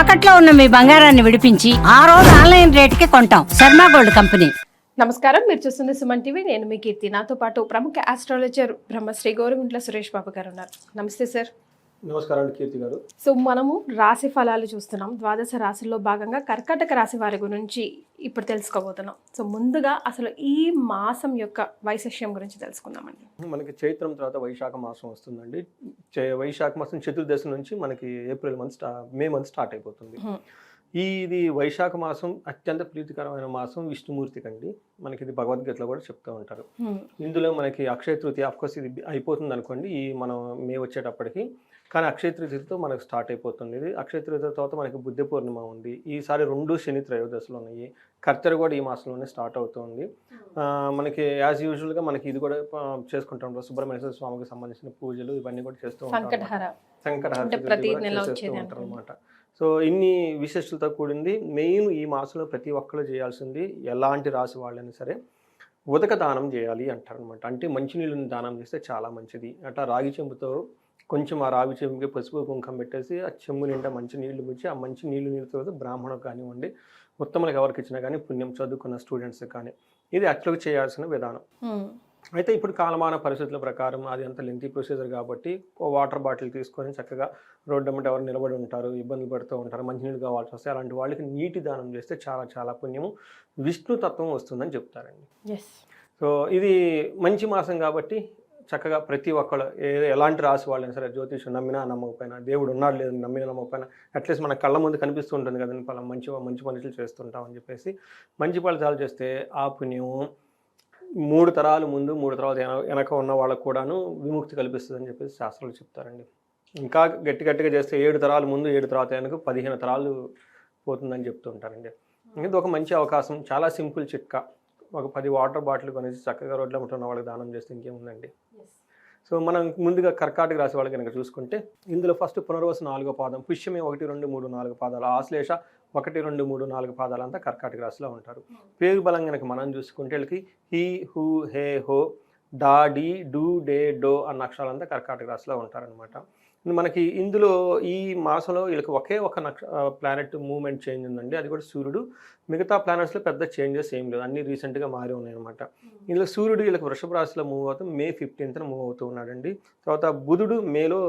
తాకట్లో ఉన్న మీ బంగారాన్ని విడిపించి ఆ రోజు ఆన్లైన్ రేటుకి కొంటాం. Sharma gold company. నమస్కారం. మీరు చూస్తుంది సుమన్ టీవీ. నేను మీ కీర్తి. నాతో పాటు ప్రముఖ ఆస్ట్రాలజర్ బ్రహ్మశ్రీ గోరుగుంట్ల సురేష్ బాబు గారు ఉన్నారు. నమస్తే సార్ నమస్కారం కీర్తి గారు. సో మనము రాశి ఫలాలు చూస్తున్నాం. ద్వాదశ రాశుల్లో భాగంగా కర్కాటక రాశి వారి గురించి ఇప్పుడు తెలుసుకోబోతున్నాం. సో ముందుగా అసలు ఈ మాసం యొక్క వైశిష్యం గురించి తెలుసుకుందామండి. మనకి చైత్రం తర్వాత వైశాఖ మాసం వస్తుందండి. చే- వైశాఖ మాసం చతుర్దశి నుంచి మనకి April month May month start అయిపోతుంది. ఈ ఇది వైశాఖ మాసం అత్యంత ప్రీతికరమైన మాసం విష్ణుమూర్తికి అండి. మనకి ఇది భగవద్గీతలో కూడా చెప్తూ ఉంటారు. ఇందులో మనకి అక్షయ తృతీయ కోర్స్ ఇది అయిపోతుంది అనుకోండి ఈ మనం మే వచ్చేటప్పటికి కానీ అక్షయ తృతీయతో మనకు స్టార్ట్ అయిపోతుంది. ఇది అక్షయ తృతీయ తర్వాత మనకి బుద్ధ పూర్ణిమ ఉంది. ఈసారి రెండు శని త్రయోదశలు ఉన్నాయి. కర్తెర కూడా ఈ మాసంలోనే స్టార్ట్ అవుతుంది. మనకి యాజ్ యూజువల్గా మనకి ఇది కూడా చేసుకుంటాం సుబ్రహ్మణ్య స్వామికి సంబంధించిన పూజలు ఇవన్నీ కూడా చేస్తూ ఉంటాం సంకటహర. వచ్చేది ఉంటారు. అనమాట సో ఇన్ని విశేషతలతో కూడింది. మెయిన్ ఈ మాసంలో ప్రతి ఒక్కరు చేయాల్సింది ఎలాంటి రాశి వాళ్ళైనా సరే ఉదక దానం చేయాలి అంటారు అనమాట అంటే మంచినీళ్ళని దానం చేస్తే చాలా మంచిది. అట్లా రాగి చెంబుతో కొంచెం ఆ రాగి చెంబుకి పసుపు కుంకం పెట్టేసి ఆ చెంబు నిండా మంచి నీళ్ళు ముచ్చి ఆ మంచి నీళ్ళు నీళ్ళతో బ్రాహ్మణులకు కానివ్వండి ఉత్తములకు ఎవరికి ఇచ్చినా కానీ పుణ్యం చదువుకున్న స్టూడెంట్స్ కానీ ఇది యాక్చువల్గా చేయాల్సిన విధానం. అయితే ఇప్పుడు కాలమాన పరిస్థితుల ప్రకారం అది అంత లెంతీ ప్రొసీజర్ కాబట్టి ఓ వాటర్ బాటిల్ తీసుకొని చక్కగా రోడ్డు అమ్మట ఎవరు నిలబడి ఉంటారు ఇబ్బందులు పడుతూ ఉంటారు మంచినీళ్ళు కావాల్సి వస్తే అలాంటి వాళ్ళకి నీటి దానం చేస్తే చాలా చాలా పుణ్యము. విష్ణు తత్వం వస్తుందని చెప్తారండి. ఎస్ సో ఇది మంచి మాసం కాబట్టి చక్కగా ప్రతి ఒక్కళ్ళు ఏ ఎలాంటి రాసి వాళ్ళైనా సరే జ్యోతిషం నమ్మినా నమ్మకపోయినా దేవుడు ఉన్నాడు లేదు నమ్మినా నమ్మకపోయినా అట్లీస్ట్ మన కళ్ళ ముందు కనిపిస్తూ ఉంటుంది కదండి పలా మంచి మంచి పనులు చేస్తుంటాం అని చెప్పేసి. మంచి ఫలితాలు చేస్తే ఆ పుణ్యము మూడు తరాలు ముందు మూడు తరాలు వెన- వెనక ఉన్న వాళ్ళకు కూడాను విముక్తి కల్పిస్తుందని చెప్పేసి శాస్త్రాలు చెప్తారండి. ఇంకా గట్టి గట్టిగా చేస్తే ఏడు తరాలు ముందు ఏడు తరాలు వెనక పదిహేను తరాలు పోతుందని చెప్తూ ఉంటారండి ఇది ఒక మంచి అవకాశం చాలా సింపుల్ చిట్కా. ఒక పది వాటర్ బాటిల్ కొనేసి చక్కగా రోడ్ల ఉన్న వాళ్ళకి దానం చేస్తే ఇంకేముందండి? సో మనం ముందుగా కర్కాటక రాశి వాళ్ళకి కనుక చూసుకుంటే ఇందులో ఫస్ట్ పునర్వసు నాలుగో పాదం పుష్యమే ఒకటి రెండు మూడు నాలుగు పాదాలు ఆశ్లేష ఒకటి రెండు మూడు నాలుగు పాదాలు అంతా కర్కాటక రాశిలో ఉంటారు. పేరు బలం కనుక మనం చూసుకుంటే వీళ్ళకి హీ హూ హే హో డా డి డూ డే డో అన్న అక్షరాలంతా కర్కాటక రాశిలో ఉంటారనమాట మనకి ఇందులో ఈ మాసంలో వీళ్ళకి ఒకే ఒక నక్ష ప్లానెట్ మూవ్మెంట్ చేంజ్ ఉందండి. అది కూడా సూర్యుడు మిగతా ప్లానెట్స్లో పెద్ద చేంజెస్ ఏం లేదు. అన్నీ రీసెంట్గా మారి ఉన్నాయన్నమాట. ఇందులో సూర్యుడు వీళ్ళకి వృషభ రాశిలో మూవ్ అవుతూ మే ఫిఫ్టీన్త్న మూవ్ అవుతూ ఉన్నాడండి. తర్వాత బుధుడు మేలో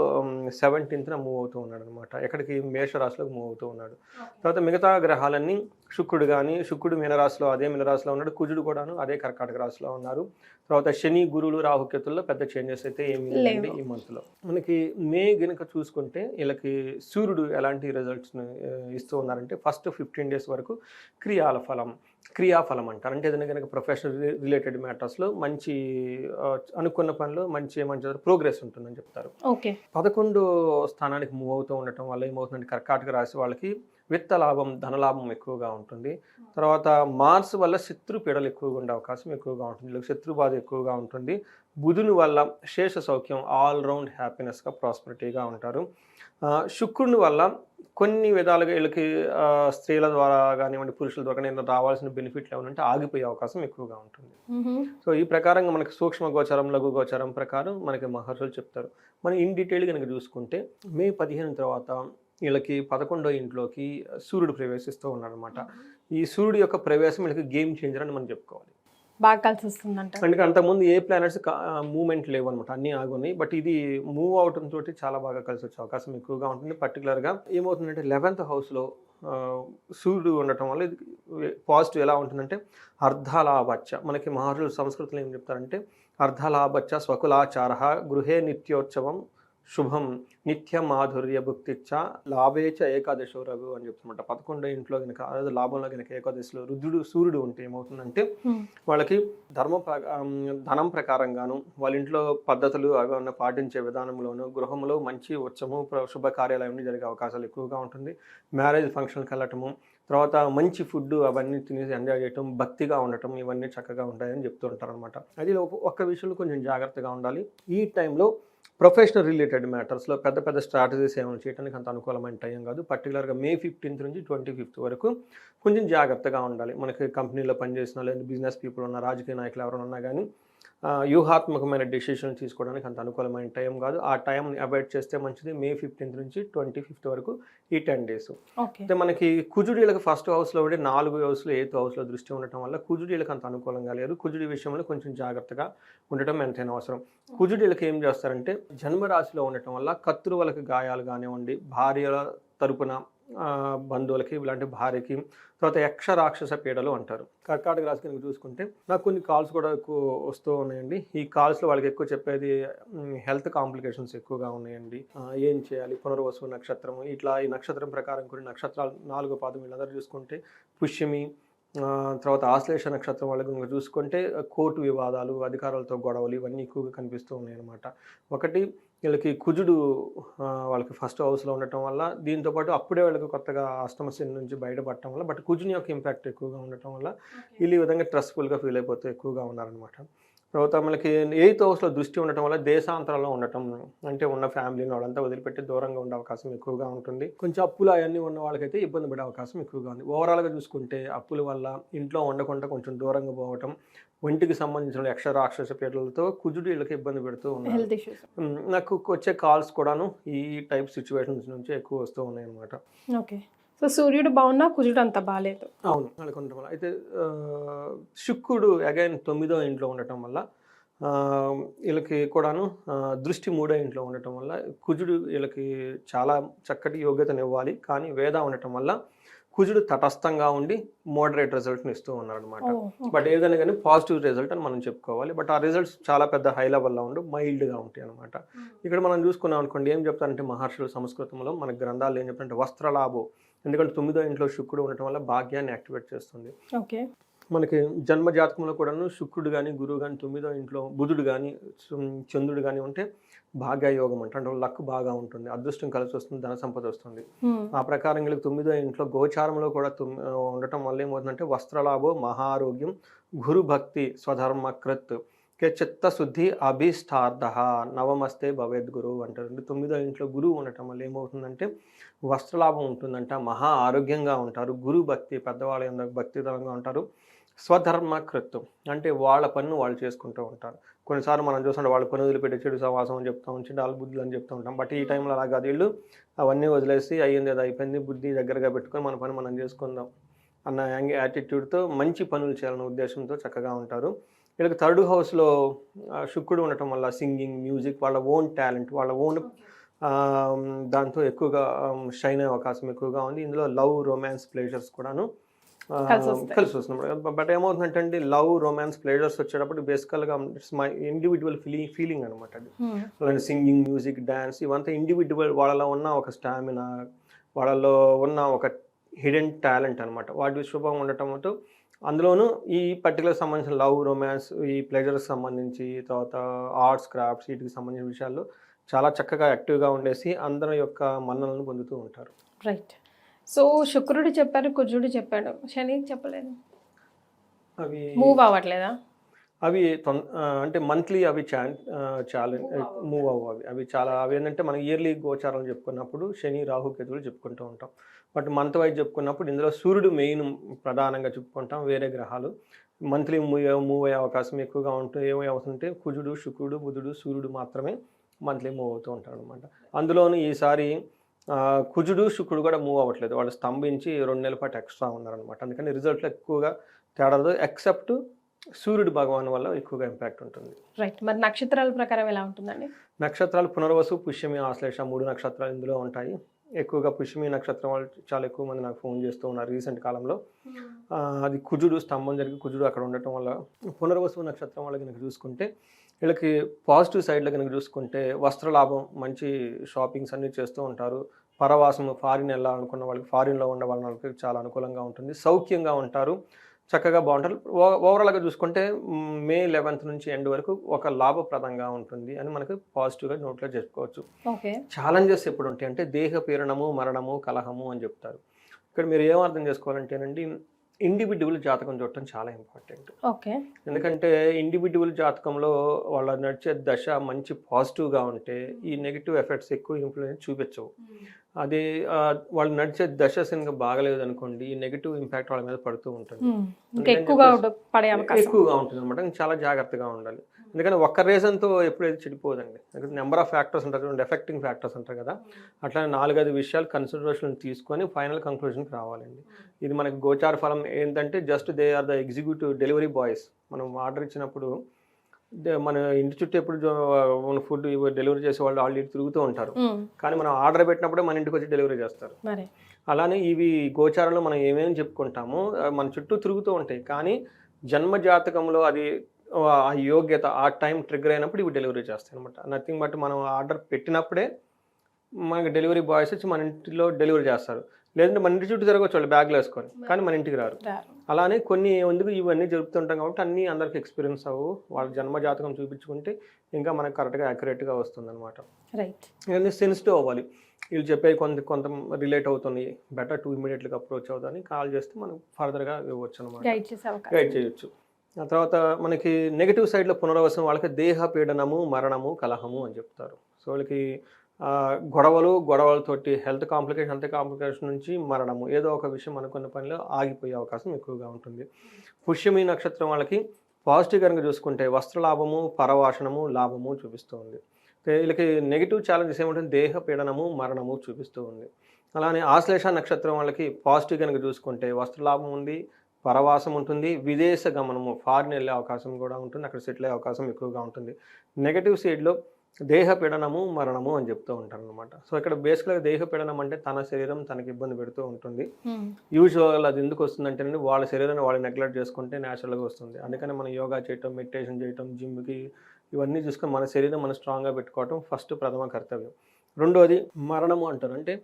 సెవెంటీన్త్న మూవ్ అవుతూ ఉన్నాడు అనమాట ఎక్కడికి? మేష రాశిలోకి మూవ్ అవుతూ ఉన్నాడు. తర్వాత మిగతా గ్రహాలన్నీ శుక్రుడు కానీ శుక్రుడు మీనరాశిలో అదే మీనరాశిలో ఉన్నాడు. కుజుడు కూడాను అదే కర్కాటక రాశిలో ఉన్నారు. తర్వాత శని గురువులు రాహుకేతుల్లో పెద్ద చేంజెస్ అయితే ఏమీ లేదండి లేవు. ఈ మంత్లో మనకి మే గనుక చూసుకుంటే వీళ్ళకి సూర్యుడు ఎలాంటి రిజల్ట్స్ని ఇస్తూ ఉన్నారంటే ఫస్ట్ ఫిఫ్టీన్ డేస్ వరకు క్రియాల ఫలం క్రియాఫలం అంటారు. అంటే ఏదైనా కనుక ప్రొఫెషనల్ రిలేటెడ్ మ్యాటర్స్లో మంచి అనుకున్న పనిలో మంచి ఏమంటారు ప్రోగ్రెస్ ఉంటుందని చెప్తారు. ఓకే. పదకొండు స్థానానికి మూవ్ అవుతూ ఉండటం వల్ల ఏమవుతుందంటే కర్కాటక రాశి వాళ్ళకి విత్త లాభం ధనలాభం ఎక్కువగా ఉంటుంది. తర్వాత మార్స్ వల్ల శత్రు పీడలు ఎక్కువగా ఉండే అవకాశం ఎక్కువగా ఉంటుంది. వీళ్ళకి శత్రు బాధ ఎక్కువగా ఉంటుంది. బుధుని వల్ల శేష సౌఖ్యం ఆల్ రౌండ్ హ్యాపీనెస్గా ప్రాస్పరిటీగా ఉంటారు. శుక్రుని వల్ల కొన్ని విధాలుగా వీళ్ళకి స్త్రీల ద్వారా కానివ్వండి పురుషుల ద్వారా కానీ రావాల్సిన బెనిఫిట్లు ఏమంటే ఆగిపోయే అవకాశం ఎక్కువగా ఉంటుంది. సో ఈ ప్రకారంగా మనకి సూక్ష్మ గోచరం లఘు గోచరం ప్రకారం మనకి మహర్షులు చెప్తారు. మనం ఇన్ డీటెయిల్ కనుక చూసుకుంటే మే పదిహేను తర్వాత వీళ్ళకి పదకొండో ఇంట్లోకి సూర్యుడు ప్రవేశిస్తూ ఉన్నాడనమాట ఈ సూర్యుడు యొక్క ప్రవేశం వీళ్ళకి గేమ్ చేంజర్ అని మనం చెప్పుకోవాలి. బాగా కలిసి వస్తుందంట. అందుకే అంతకుముందు ఏ ప్లానెట్స్ మూమెంట్ లేవు అనమాట అన్నీ ఆగున్నాయి. బట్ ఇది మూవ్ అవటం తోటి చాలా బాగా కలిసి వచ్చే అవకాశం ఎక్కువగా ఉంటుంది. పర్టికులర్గా ఏమవుతుందంటే లెవెన్త్ హౌస్లో సూర్యుడు ఉండటం వల్ల ఇది పాజిటివ్ ఎలా ఉంటుందంటే అర్ధలాభచ్చ. మనకి మహర్షులు సంస్కృతిలో ఏం చెప్తారంటే అర్ధలాభచ్చ స్వకులాచార గృహే నిత్యోత్సవం శుభం నిత్య మాధుర్య భుక్తిచ్చ లాభేచ ఏకాదశో రఘు అని చెప్తున్నమాట పదకొండో ఇంట్లో కనుక అదే లాభంలో కనుక ఏకాదశిలో రుద్రుడు సూర్యుడు ఉంటే ఏమవుతుందంటే. వాళ్ళకి ధర్మ ధనం ప్రకారంగాను వాళ్ళ ఇంట్లో పద్ధతులు అవి పాటించే విధానంలోను గృహంలో మంచి ఉత్సవము శుభకార్యాలు అవన్నీ జరిగే అవకాశాలు ఎక్కువగా ఉంటుంది. మ్యారేజ్ ఫంక్షన్కి వెళ్ళటము తర్వాత మంచి ఫుడ్ అవన్నీ తినేసి ఎంజాయ్ చేయటం భక్తిగా ఉండటం ఇవన్నీ చక్కగా ఉంటాయని చెప్తూ ఉంటారు అనమాట అది ఒక- ఒక్క విషయంలో కొంచెం జాగ్రత్తగా ఉండాలి. ఈ టైంలో ప్రొఫెషనల్ రిలేటెడ్ మ్యాటర్స్లో పెద్ద పెద్ద స్ట్రాటజీస్ ఏమైనా చేయడానికి అంత అనుకూలమైన టైం కాదు. పర్టికులర్గా మే ఫిఫ్టీన్త్ నుంచి ట్వంటీ ఫిఫ్త్ వరకు కొంచెం జాగ్రత్తగా ఉండాలి. మనకి కంపెనీలో పనిచేసిన లేదా బిజినెస్ పీపుల్ ఉన్న రాజకీయ నాయకులు ఎవరైనా ఉన్నా కానీ వ్యూహాత్మకమైన డెసిషన్ తీసుకోవడానికి అంత అనుకూలమైన టైం కాదు. ఆ టైంని అవాయిడ్ చేస్తే మంచిది. మే ఫిఫ్టీన్త్ నుంచి ట్వంటీ ఫిఫ్త్ వరకు ఈ టెన్ డేస్ అయితే మనకి కుజుడీలకు ఫస్ట్ హౌస్లో ఉండే నాలుగు హౌస్లో ఎయిత్ హౌస్లో దృష్టి ఉండటం వల్ల కుజుడీలకు అంత అనుకూలంగా లేదు. కుజుడి విషయంలో కొంచెం జాగ్రత్తగా ఉండటం ఎంతైనా అవసరం. కుజుడీలకు ఏం చేస్తారంటే జన్మరాశిలో ఉండటం వల్ల కత్తురువలకు గాయాలు కానివ్వండి భార్యల తరపున బంధువులకి ఇలాంటి భార్యకి తర్వాత యక్ష రాక్షస పీడలు అంటారు. కర్కాటక రాశి కనుక చూసుకుంటే నాకు కొన్ని కాల్స్ కూడా ఎక్కువ వస్తూ ఉన్నాయండి. ఈ కాల్స్లో వాళ్ళకి ఎక్కువ చెప్పేది హెల్త్ కాంప్లికేషన్స్ ఎక్కువగా ఉన్నాయండి. ఏం చేయాలి? పునర్వసు నక్షత్రం ఇట్లా ఈ నక్షత్రం ప్రకారం కొన్ని నక్షత్రాలు నాలుగో పాదం వీళ్ళందరూ చూసుకుంటే పుష్యమి తర్వాత ఆశ్లేష నక్షత్రం వాళ్ళకి కనుక చూసుకుంటే కోర్టు వివాదాలు అధికారులతో గొడవలు ఇవన్నీ ఎక్కువగా కనిపిస్తూ ఉన్నాయి అనమాట ఒకటి వీళ్ళకి కుజుడు వాళ్ళకి ఫస్ట్ హౌస్లో ఉండటం వల్ల దీంతో పాటు అప్పుడే వాళ్ళకి కొత్తగా అష్టమ శని నుంచి బయటపడటం వల్ల బట్ కుజుని యొక్క ఇంపాక్ట్ ఎక్కువగా ఉండటం వల్ల వీళ్ళు ఈ విధంగా స్ట్రెస్ఫుల్గా ఫీల్ అయిపోతూ ఎక్కువగా ఉన్నారనమాట తర్వాత మనకి ఎయిత్ హౌస్లో దృష్టి ఉండటం వల్ల దేశాంతరంలో ఉండటం అంటే ఉన్న ఫ్యామిలీని వాళ్ళంతా వదిలిపెట్టి దూరంగా ఉండే అవకాశం ఎక్కువగా ఉంటుంది. కొంచెం అప్పులు అవన్నీ ఉన్న వాళ్ళకైతే ఇబ్బంది పడే అవకాశం ఎక్కువగా ఉంది. ఓవరాల్గా చూసుకుంటే అప్పుల వల్ల ఇంట్లో ఉండకుండా కొంచెం దూరంగా పోవటం ఒంటికి సంబంధించిన యక్ష రాక్షస పీడలతో కుజుడు వీళ్ళకి ఇబ్బంది పెడుతూ ఉన్నారు. నాకు వచ్చే కాల్స్ కూడాను ఈ టైప్ సిచ్యువేషన్స్ నుంచి ఎక్కువ వస్తూ ఉన్నాయి అనమాట ఓకే. సో సూర్యుడు బాగున్నా కుజుడు అంత బాగాలేదు అవును అనుకుంటాం వల్ల అయితే శుక్రుడు అగైన్ తొమ్మిదో ఇంట్లో ఉండటం వల్ల వీళ్ళకి కూడాను దృష్టి మూడో ఇంట్లో ఉండటం వల్ల కుజుడు వీళ్ళకి చాలా చక్కటి యోగ్యతను ఇవ్వాలి. కానీ వేద ఉండటం వల్ల కుజుడు తటస్థంగా ఉండి మోడరేట్ రిజల్ట్ని ఇస్తూ ఉన్నాడు అనమాట బట్ ఏదైనా కానీ పాజిటివ్ రిజల్ట్ అని మనం చెప్పుకోవాలి. బట్ ఆ రిజల్ట్స్ చాలా పెద్ద హై లెవెల్లో ఉండి మైల్డ్గా ఉంటాయి అనమాట ఇక్కడ మనం చూసుకున్నాం అనుకోండి ఏం చెప్తారంటే మహర్షుల సంస్కృతంలో మన గ్రంథాలు ఏం చెప్తారంటే వస్త్రలాభం ఎందుకంటే తొమ్మిదో ఇంట్లో శుక్రుడు ఉండటం వల్ల భాగ్యాన్ని యాక్టివేట్ చేస్తుంది. ఓకే. మనకి జన్మ జాతకంలో కూడాను శుక్రుడు కానీ గురువు కానీ తొమ్మిదో ఇంట్లో బుధుడు కానీ చంద్రుడు కానీ ఉంటే భాగ్యయోగం అంట. అంటే లక్ బాగా ఉంటుంది. అదృష్టం కలిసి వస్తుంది ధన సంపద వస్తుంది. ఆ ప్రకారం వీళ్ళకి తొమ్మిదో ఇంట్లో గోచారంలో కూడా ఉండటం వల్ల ఏమవుతుందంటే వస్త్రలాభం మహారోగ్యం గురు భక్తి స్వధర్మకృత్ చిత్తశుద్ధి అభిష్టార్థ నవమస్తే భవేద్ గురువు అంటారు తొమ్మిదో ఇంట్లో గురువు ఉండటం వల్ల ఏమవుతుందంటే వస్త్రలాభం ఉంటుందంట మహా ఆరోగ్యంగా ఉంటారు గురు భక్తి పెద్దవాళ్ళ యందు భక్తితరంగా ఉంటారు. స్వధర్మకృత్ అంటే వాళ్ళ పన్ను వాళ్ళు చేసుకుంటూ ఉంటారు. కొన్నిసార్లు మనం చూస్తుంటే వాళ్ళ పని వదిలిపెట్టి చెడు సవాసం అని చెప్తా ఉంటాం చెడు బుద్ధులు అని చెప్తూ ఉంటాం. బట్ ఈ టైంలో అలా కాదు. వీళ్ళు అవన్నీ వదిలేసి అయ్యింది అది అయిపోయింది బుద్ధి దగ్గరగా పెట్టుకొని మన పని మనం చేసుకుందాం అన్న యాంగ్ యాటిట్యూడ్తో మంచి పనులు చేయాలనే ఉద్దేశంతో చక్కగా ఉంటారు. వీళ్ళకి థర్డ్ హౌస్లో శుక్రుడు ఉండటం వల్ల సింగింగ్ మ్యూజిక్ వాళ్ళ ఓన్ టాలెంట్ వాళ్ళ ఓన్ దాంతో ఎక్కువగా షైన్ అయ్యే అవకాశం ఎక్కువగా ఉంది. ఇందులో లవ్ రొమాన్స్ ప్లేజర్స్ కూడాను కలిసి వస్తుంది బట్ ఏమవుతుందంటే అండి లవ్ రొమాన్స్ ప్లేజర్స్ వచ్చేటప్పుడు బేసికల్గా it's my individual feeling feeling అనమాట అది. అలాంటి సింగింగ్ మ్యూజిక్ డ్యాన్స్ ఇవంతా ఇండివిజువల్ వాళ్ళలో ఉన్న ఒక స్టామినా వాళ్ళలో ఉన్న ఒక హిడెన్ టాలెంట్ అనమాట వాటి శుభం ఉండటంతో అందులోనూ ఈ పర్టికులర్ సంబంధించిన లవ్ రొమాన్స్ ఈ ప్లెజర్కి సంబంధించి తర్వాత ఆర్ట్స్ క్రాఫ్ట్స్ వీటికి సంబంధించిన విషయాల్లో చాలా చక్కగా యాక్టివ్గా ఉండేసి అందరి యొక్క మన్నలను పొందుతూ ఉంటారు. రైట్ సో శుక్రుడు చెప్పారు కుజుడు చెప్పాడు. శని చెప్పలేదు. అవి మూవ్ అవ్వట్లేదా? అవి అంటే మంత్లీ అవి చా ఛాలెంజ్ మూవ్ అవ్వు అవి. అవి చాలా అవి ఏంటంటే మనం ఇయర్లీ గోచారాలు చెప్పుకున్నప్పుడు శని రాహు కేతువులు చెప్పుకుంటూ ఉంటాం. బట్ మంత్ వైజ్ చెప్పుకున్నప్పుడు ఇందులో సూర్యుడు మెయిన్ ప్రధానంగా చెప్పుకుంటాం వేరే గ్రహాలు. మంత్లీ మూవ్ మూవ్ అయ్యే అవకాశం ఎక్కువగా ఉంటుంది ఏమై అవుతుంటే కుజుడు శుక్రుడు బుధుడు సూర్యుడు మాత్రమే మంత్లీ మూవ్ అవుతూ ఉంటారు అనమాట అందులోనూ ఈసారి కుజుడు శుక్రుడు కూడా మూవ్ అవ్వట్లేదు. వాళ్ళు స్తంభించి రెండు నెలల పాటు ఎక్స్ట్రా ఉన్నారనమాట అందుకని రిజల్ట్లో ఎక్కువగా తేడాలు ఎక్సెప్ట్ సూర్యుడు భగవాన్ వల్ల ఎక్కువగా ఇంపాక్ట్ ఉంటుంది. రైట్ మరి నక్షత్రాల ప్రకారం ఎలా ఉంటుందండి? నక్షత్రాలు పునర్వసు పుష్యమి ఆశ్లేష మూడు నక్షత్రాలు ఇందులో ఉంటాయి. ఎక్కువగా పుష్యమి నక్షత్రం వాళ్ళు చాలా ఎక్కువ మంది నాకు ఫోన్ చేస్తూ ఉన్నారు రీసెంట్ కాలంలో. ఆ, అది కుజుడు స్తంభం జరిగి కుజుడు అక్కడ ఉండటం వల్ల పునర్వసు నక్షత్రం వాళ్ళకి కనుక చూసుకుంటే వీళ్ళకి పాజిటివ్ సైడ్లో కనుక చూసుకుంటే వస్త్రలాభం మంచి షాపింగ్స్ అన్నీ చేస్తూ ఉంటారు. పరవాసం ఫారిన్ వెళ్ళాలనుకున్న వాళ్ళకి ఫారిన్లో ఉన్న వాళ్ళకి చాలా అనుకూలంగా ఉంటుంది. సౌఖ్యంగా ఉంటారు. చక్కగా బాగుంటారు. ఓవరాల్గా చూసుకుంటే మ్, లెవెన్త్ నుంచి ఎండ్ వరకు ఒక లాభప్రదంగా ఉంటుంది అని మనకు పాజిటివ్గా నోట్లో చెప్పుకోవచ్చు. ఓకే. ఛాలెంజెస్ ఎప్పుడు ఉంటాయి అంటే దేహ పీడనము మరణము కలహము అని చెప్తారు. ఇక్కడ మీరు ఏం అర్థం చేసుకోవాలంటేనండి ఇండివిజువల్ జాతకం చూడటం చాలా ఇంపార్టెంట్ ఓకే. ఎందుకంటే ఇండివిజువల్ జాతకంలో వాళ్ళ నడిచే దశ మంచి పాజిటివ్గా ఉంటే ఈ నెగిటివ్ ఎఫెక్ట్స్ ఎక్కువ ఇన్ఫ్లుయెన్స్ చూపించవు. అది ఆ, వాళ్ళు నడిచే దశ సరిగ్గా బాగలేదు అనుకోండి ఈ నెగిటివ్ ఇంపాక్ట్ వాళ్ళ మీద పడుతూ ఉంటుంది. అవకాశం. ఎక్కువగా ఉంటుంది అనమాట చాలా జాగ్రత్తగా ఉండాలి. ఎందుకంటే ఒక్క రీజన్తో ఎప్పుడైతే చెడిపోదండి. నెంబర్ ఆఫ్ ఫ్యాక్టర్స్ ఉంటారు చూడండి ఎఫెక్టింగ్ ఫ్యాక్టర్స్ అంటారు కదా. అట్లా నాలుగైదు విషయాలు కన్సిడరేషన్ తీసుకొని ఫైనల్ కంక్లూజన్కి రావాలండి. ఇది మనకి గోచార ఫలం ఏంటంటే just they are the executive delivery boys మనం ఆర్డర్ ఇచ్చినప్పుడు మన ఇంటి చుట్టూ ఎప్పుడు ఫుడ్ డెలివరీ చేసే వాళ్ళు ఆల్రెడీ తిరుగుతూ ఉంటారు. ఉమ్, కానీ మనం ఆర్డర్ పెట్టినప్పుడే మన ఇంటికి వచ్చి డెలివరీ చేస్తారు. అలానే ఇవి గోచారంలో మనం ఏమేమి చెప్పుకుంటామో మన చుట్టూ తిరుగుతూ ఉంటాయి. కానీ జన్మ జాతకంలో అది ఆ యోగ్యత ఆ టైం ట్రిగర్ అయినప్పుడు ఇవి డెలివరీ చేస్తాయి అనమాట నథింగ్ బట్ మనం ఆర్డర్ పెట్టినప్పుడే మనకి డెలివరీ బాయ్స్ వచ్చి మన ఇంటిలో డెలివరీ చేస్తారు. లేదంటే మన ఇంటి చుట్టూ తిరగచ్చు వాళ్ళు బ్యాగ్లు వేసుకొని కానీ మన ఇంటికి రారు. అలానే కొన్ని ఎందుకు ఇవన్నీ జరుపుతుంటాం కాబట్టి అన్నీ అందరికి ఎక్స్పీరియన్స్ అవ్వు వాళ్ళ జన్మ జాతకం చూపించుకుంటే ఇంకా మనకు కరెక్ట్గా యాక్యురేట్గా వస్తుంది అనమాట రైట్ ఇవన్నీ సెన్సిటివ్ అవ్వాలి. వీళ్ళు చెప్పే కొంత కొంత రిలేట్ అవుతుంది బెటర్ టు ఇమీడియట్గా అప్రోచ్ అవుతుందని కాల్ చేస్తే మనం ఫర్దర్గా ఇవ్వచ్చు అనమాట గైడ్ చేయొచ్చు. ఆ తర్వాత మనకి నెగిటివ్ సైడ్లో పునరావసం వాళ్ళకి దేహ పీడనము మరణము కలహము అని చెప్తారు. సో వాళ్ళకి గొడవలు గొడవలతోటి హెల్త్ కాంప్లికేషన్ హెల్త్ కాంప్లికేషన్ నుంచి మరణము ఏదో ఒక విషయం అనుకున్న పనిలో ఆగిపోయే అవకాశం ఎక్కువగా ఉంటుంది. పుష్యమి నక్షత్రం వాళ్ళకి పాజిటివ్ కనుక చూసుకుంటే వస్త్రలాభము పరవాసనము లాభము చూపిస్తూ ఉంది. వీళ్ళకి నెగిటివ్ ఛాలెంజెస్ ఏమంటుంది? దేహ పీడనము మరణము చూపిస్తూ ఉంది. అలానే ఆశ్లేష నక్షత్రం వాళ్ళకి పాజిటివ్ కనుక చూసుకుంటే వస్త్రలాభం ఉంది పరవాసం ఉంటుంది విదేశ గమనము ఫారిన్ వెళ్ళే అవకాశం కూడా ఉంటుంది అక్కడ సెటిల్ అయ్యే అవకాశం ఎక్కువగా ఉంటుంది. నెగటివ్ సైడ్లో దేహ పీడనము మరణము అని చెప్తూ ఉంటారు అనమాట సో ఇక్కడ బేసిక్గా దేహ పీడనం అంటే తన శరీరం తనకి ఇబ్బంది పెడుతూ ఉంటుంది. యూజువల్ అది ఎందుకు వస్తుందంటే వాళ్ళ శరీరాన్ని వాళ్ళు నెగ్లెక్ట్ చేసుకుంటే న్యాచురల్గా వస్తుంది. అందుకని మనం యోగా చేయటం మెడిటేషన్ చేయటం జిమ్కి ఇవన్నీ చూసుకొని మన శరీరం మనం స్ట్రాంగ్గా పెట్టుకోవటం ఫస్ట్ ప్రథమ కర్తవ్యం. రెండోది మరణము అంటారు. అంటే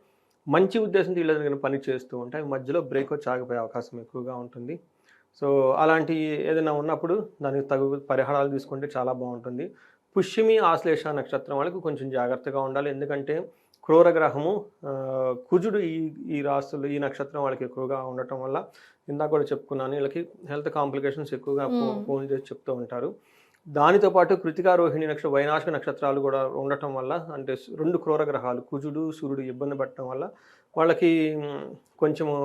మంచి ఉద్దేశంతో వీళ్ళు ఏదైనా పని చేస్తూ ఉంటే అవి మధ్యలో బ్రేక్ వచ్చి ఆగిపోయే అవకాశం ఎక్కువగా ఉంటుంది. సో అలాంటి ఏదైనా ఉన్నప్పుడు దానికి తగు పరిహారాలు తీసుకుంటే చాలా బాగుంటుంది. పుష్యమి ఆశ్లేష నక్షత్రం వాళ్ళకి కొంచెం జాగ్రత్తగా ఉండాలి. ఎందుకంటే క్రూర గ్రహము కుజుడు ఈ ఈ రాశులు ఈ నక్షత్రం వాళ్ళకి ఎక్కువగా ఉండటం వల్ల ఇందాక కూడా చెప్పుకున్నాను వీళ్ళకి హెల్త్ కాంప్లికేషన్స్ ఎక్కువగా. ఫోన్ చేసి చెప్తూ ఉంటారు. దానితో పాటు కృతికా రోహిణి నక్షత్ర వైనాశక నక్షత్రాలు కూడా ఉండటం వల్ల అంటే రెండు క్రూర గ్రహాలు కుజుడు సూర్యుడు ఇబ్బంది పడటం వల్ల వాళ్ళకి కొంచెము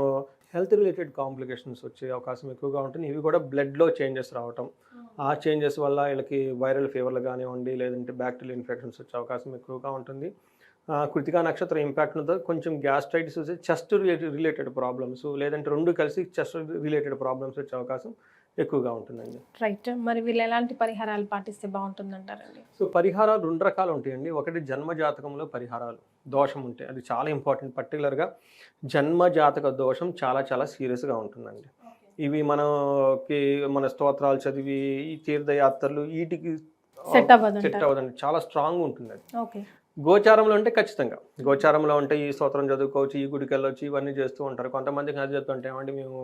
హెల్త్ రిలేటెడ్ కాంప్లికేషన్స్ వచ్చే అవకాశం ఎక్కువగా ఉంటుంది. ఇవి కూడా బ్లడ్లో చేంజెస్ రావటం. ఆ. చేంజెస్ వల్ల వీళ్ళకి వైరల్ ఫీవర్లు కానివ్వండి లేదంటే బ్యాక్టీరియల్ ఇన్ఫెక్షన్స్ వచ్చే అవకాశం ఎక్కువగా ఉంటుంది. కృతికా నక్షత్రం ఇంపాక్ట్ ఉందో కొంచెం గ్యాస్ట్రైటిస్ వచ్చే చెస్ట్ రిలేటెడ్ రిలేటెడ్ ప్రాబ్లమ్స్ లేదంటే రెండు కలిసి చెస్ట్ రిలేటెడ్ ప్రాబ్లమ్స్ వచ్చే అవకాశం ఎక్కువగా ఉంటుందండి. రైట్ మరి వీళ్ళు ఎలాంటి పరిహారాలు పాటిస్తే బాగుంటుంది అంటారండి సో పరిహారాలు రెండు రకాలు ఉంటాయండి. ఒకటి జన్మ జాతకంలో పరిహారాలు దోషం ఉంటే అది చాలా ఇంపార్టెంట్ పర్టికులర్గా జన్మ జాతక దోషం చాలా చాలా సీరియస్గా ఉంటుందండి. ఇవి మనకి మన స్తోత్రాలు చదివి ఈ తీర్థయాత్రలు వీటికి. సెట్ అవ్వదండి. చాలా స్ట్రాంగ్ ఉంటుంది అది ఓకే గోచారంలో ఉంటే ఖచ్చితంగా. గోచారంలో ఉంటే ఈ స్తోత్రం చదువుకోవచ్చు ఈ గుడికి వెళ్ళొచ్చు ఇవన్నీ చేస్తూ ఉంటారు. కొంతమందికి అది చెప్తుంటే ఏమండి మేము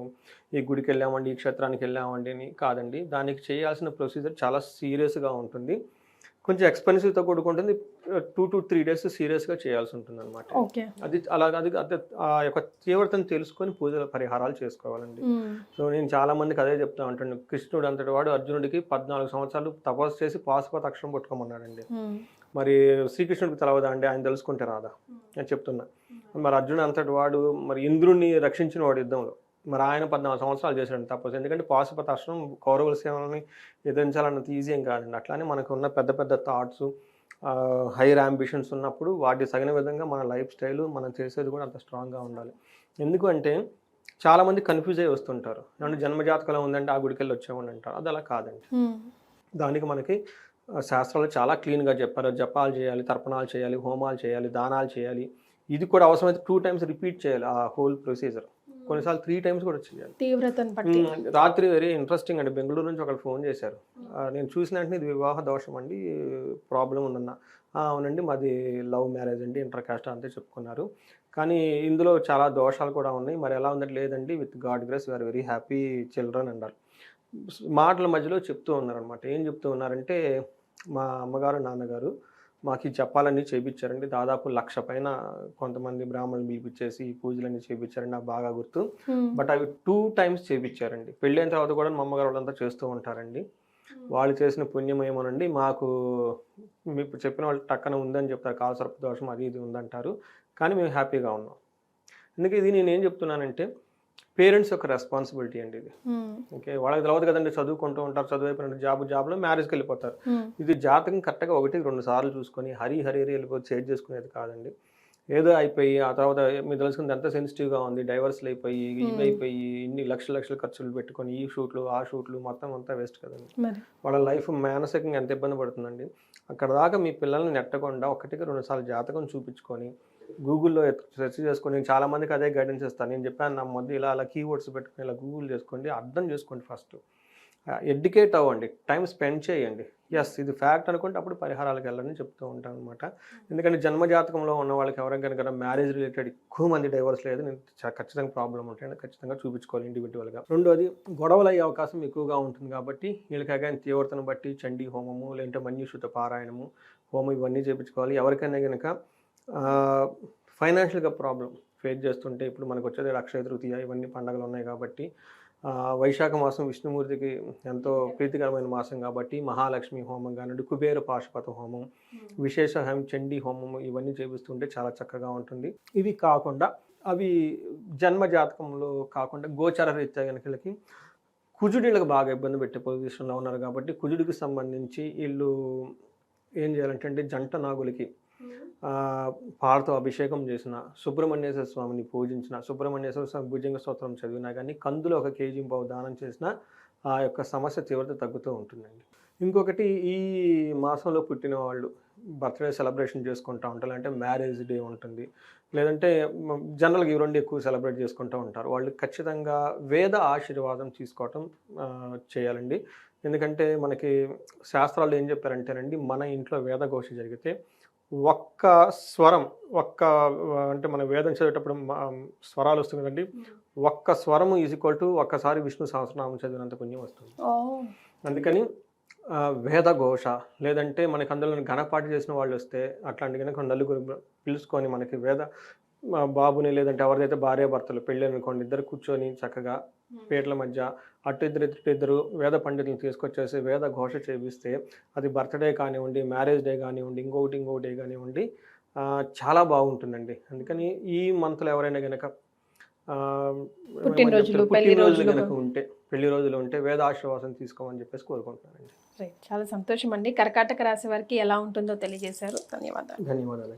ఈ గుడికి వెళ్ళామండి ఈ క్షేత్రానికి వెళ్ళామండి అని కాదండి. దానికి చేయాల్సిన ప్రొసీజర్ చాలా సీరియస్గా ఉంటుంది. కొంచెం ఎక్స్పెన్సివ్తో కూడుకుంటుంది. టూ టు త్రీ డేస్ సీరియస్గా చేయాల్సి ఉంటుంది అనమాట అది అలా అది అది ఆ యొక్క తీవ్రతను తెలుసుకొని పూజల పరిహారాలు చేసుకోవాలండి. సో నేను చాలా మందికి అదే చెప్తా ఉంటాను. కృష్ణుడు అంతటి వాడు అర్జునుడికి పద్నాలుగు సంవత్సరాలు తపస్సు చేసి పాశుపత అక్షరం పట్టుకోమన్నాడండి. మరి శ్రీకృష్ణుడికి తెలవదా అండి? ఆయన తెలుసుకుంటే రాదా? నేను చెప్తున్నా. మరి అర్జునుడు అంతటి వాడు మరి ఇంద్రుణ్ణి రక్షించిన వాడు యుద్ధంలో. మరి ఆయన పద్నాలుగు సంవత్సరాలు చేశాడు తపస్సు. ఎందుకంటే పాశుపత అక్షరం కౌరవుల సేవలని ఎదిరించాలన్నంత ఈజీ ఏం కాదండి. అట్లానే మనకు ఉన్న పెద్ద పెద్ద థాట్స్ హైయర్ అంబిషన్స్ ఉన్నప్పుడు వాటి తగిన విధంగా మన లైఫ్ స్టైల్ మనం చేసేది కూడా అంత స్ట్రాంగ్గా ఉండాలి. ఎందుకంటే చాలామంది కన్ఫ్యూజ్ అయ్యి వస్తుంటారు. ఏమంటే జన్మజాతకంలో ఉందంటే ఆ గుడికి వెళ్ళి వచ్చామని అంటారు. అది అలా కాదండి. దానికి మనకి శాస్త్రాలు చాలా క్లీన్గా చెప్పారు. జపాలు చేయాలి తర్పణాలు చేయాలి హోమాలు చేయాలి దానాలు చేయాలి. ఇది కూడా అవసరమైతే టూ టైమ్స్ రిపీట్ చేయాలి ఆ హోల్ ప్రొసీజర్. కొన్నిసార్లు త్రీ టైమ్స్ కూడా చేయాలి. తీవ్రతను బట్టి. రాత్రి వెరీ ఇంట్రెస్టింగ్ అండి. బెంగళూరు నుంచి ఒకరు ఫోన్ చేశారు. నేను చూసిన వెంటనే ఇది వివాహ దోషం అండి ప్రాబ్లం ఉందన్న "ఆ, అవునండి మాది లవ్ మ్యారేజ్ అండి ఇంటర్ కాస్ట్ అంతే చెప్పుకున్నారు. కానీ ఇందులో చాలా దోషాలు కూడా ఉన్నాయి. మరి ఎలా ఉందంటే లేదండి with God grace we are very happy children అన్నారు మాటల మధ్యలో చెప్తూ ఉన్నారనమాట ఏం చెప్తూ ఉన్నారంటే మా అమ్మగారు నాన్నగారు మాకు ఈ చెప్పాలన్నీ చేయించారండి దాదాపు లక్ష పైన కొంతమంది బ్రాహ్మణులు పిలిపించేసి ఈ పూజలన్నీ చేయించారండి నాకు బాగా గుర్తు. బట్ అవి టూ టైమ్స్ చేయించారండి పెళ్ళైన తర్వాత కూడా మా అమ్మగారు వాళ్ళంతా చేస్తూ ఉంటారండి. వాళ్ళు చేసిన పుణ్యం ఏమోనండి మాకు మీకు చెప్పిన వాళ్ళు టక్కన ఉందని చెప్తారు. కాలసర్ప దోషం అది ఇది ఉందంటారు. కానీ మేము హ్యాపీగా ఉన్నాం. అందుకే ఇది నేను ఏం చెప్తున్నానంటే పేరెంట్స్ యొక్క రెస్పాన్సిబిలిటీ అండి ఇది. మ్మ్. ఓకే వాళ్ళకి తెలియదు కదండి చదువుకుంటూ ఉంటారు చదువు అయిపోయిన జాబ్ జాబ్లో మ్యారేజ్కి వెళ్ళిపోతారు. మ్మ్. ఇది జాతకం కరెక్ట్గా ఒకటి రెండు సార్లు చూసుకొని హరి హరి హరి వెళ్ళిపోయి చేంజ్ చేసుకునేది కాదండి. ఏదో అయిపోయి ఆ తర్వాత మీరు తెలుసుకుంది ఎంత సెన్సిటివ్గా ఉంది డైవర్స్లు అయిపోయి ఇవి అయిపోయి ఇన్ని లక్షల లక్షల ఖర్చులు పెట్టుకొని ఈ షూట్లు ఆ షూట్లు మొత్తం అంతా వేస్ట్ కదండి. వాళ్ళ లైఫ్ మానసికంగా ఎంత ఇబ్బంది పడుతుందండి. అక్కడ దాకా మీ పిల్లల్ని నెట్టకుండా ఒకటికి రెండు సార్లు జాతకం చూపించుకొని గూగుల్లో సెర్చ్ చేసుకొని నేను చాలామందికి అదే గైడెన్స్ ఇస్తాను. నేను చెప్పాను నా మొదలు ఇలా అలా కీవర్డ్స్ పెట్టుకుని ఇలా గూగుల్ చేసుకోండి అర్థం చేసుకోండి ఫస్ట్ ఎడ్యుకేట్ అవ్వండి టైం స్పెండ్ చేయండి. ఎస్ ఇది ఫ్యాక్ట్ అనుకుంటే అప్పుడు పరిహారాలకు వెళ్ళాలని చెప్తూ ఉంటాను అనమాట ఎందుకంటే జన్మజాతకంలో ఉన్న వాళ్ళకి ఎవరికైనా కనుక మ్యారేజ్ రిలేటెడ్ ఎక్కువ మంది డైవర్స్ లేదు నేను ఖచ్చితంగా ప్రాబ్లం ఉంటాయని ఖచ్చితంగా చూపించుకోవాలి ఇండివిజువల్గా రెండోది గొడవలు అయ్యే అవకాశం ఎక్కువగా ఉంటుంది కాబట్టి వీళ్ళకి అగైన్ తీవ్రతను బట్టి చండీ హోమము లేదంటే మన్యుషుత పారాయణము హోమం ఇవన్నీ చేయించుకోవాలి ఎవరికైనా కనుక ఫైనాన్షియల్గా ప్రాబ్లం ఫేస్ చేస్తుంటే ఇప్పుడు మనకు వచ్చేది అక్షయ తృతీయ ఇవన్నీ పండగలు ఉన్నాయి కాబట్టి వైశాఖ మాసం విష్ణుమూర్తికి ఎంతో ప్రీతికరమైన మాసం కాబట్టి మహాలక్ష్మి హోమం కానివ్వండి కుబేర పాశుపత హోమం విశేష హోమం చండీ హోమం ఇవన్నీ చేపిస్తుంటే చాలా చక్కగా ఉంటుంది. ఇవి కాకుండా అవి జన్మ జాతకంలో కాకుండా గోచర రీత్యా కనుక వీళ్ళకి కుజుడిలకు బాగా ఇబ్బంది పెట్టే పొజిషన్లో ఉన్నారు కాబట్టి కుజుడికి సంబంధించి వీళ్ళు ఏం చేయాలంటే అంటే జంట నాగులకి పాడతో పాలతో అభిషేకం చేసిన సుబ్రహ్మణ్యేశ్వర స్వామిని పూజించిన సుబ్రహ్మణ్యేశ్వర స్వామి భుజంగ స్తోత్రం చదివినా కానీ కందులో ఒక కేజీ పావు దానం చేసిన ఆ యొక్క సమస్య తీవ్రత తగ్గుతూ ఉంటుందండి. ఇంకొకటి ఈ మాసంలో పుట్టిన వాళ్ళు బర్త్డే సెలబ్రేషన్ చేసుకుంటూ ఉంటారు. అంటే మ్యారేజ్ డే ఉంటుంది. లేదంటే జనరల్గా ఇవి రెండు ఎక్కువ సెలబ్రేట్ చేసుకుంటూ ఉంటారు. వాళ్ళు ఖచ్చితంగా వేద ఆశీర్వాదం తీసుకోవటం చేయాలండి. ఎందుకంటే మనకి శాస్త్రాలు ఏం చెప్పారంటేనండి మన ఇంట్లో వేదఘోష జరిగితే ఒక్క స్వరం ఒక్క అంటే మన వేదం చదివేటప్పుడు స్వరాలు వస్తుంది కదండి. ఒక్క స్వరము ఈజ్ ఈక్వల్ టు ఒక్కసారి విష్ణు సహస్రనామం చదివినంత పుణ్యం వస్తుంది. అందుకని ఆ, వేదఘోష లేదంటే మనకి అందులో ఘనపాటి చేసిన వాళ్ళు వస్తే అట్లాంటి కనుక నలుగురు పిలుచుకొని మనకి వేద బాబుని లేదంటే ఎవరిదైతే భార్య భర్తలు పెళ్ళి అనుకోండి ఇద్దరు కూర్చొని చక్కగా పేట్ల మధ్య అటు ఇద్దరు ఇటు ఇద్దరు వేద పండితులను తీసుకొచ్చేసి వేద ఘోష చేపిస్తే అది బర్త్డే కానివ్వండి మ్యారేజ్ డే కానివ్వండి ఇంకొకటి ఇంకొకటి డే కానివ్వండి చాలా బాగుంటుందండి అందుకని ఈ మంత్లో ఎవరైనా కనుక పుట్టినరోజులు? పుట్టినరోజులు. కనుక ఉంటే పెళ్ళి రోజులు ఉంటే వేద ఆశీర్వాదం తీసుకోమని చెప్పేసి కోరుకుంటున్నానండి రైట్ చాలా సంతోషం అండి కర్కాటక రాశి వారికి ఎలా ఉంటుందో తెలియజేశారు ధన్యవాదాలు ధన్యవాదాలు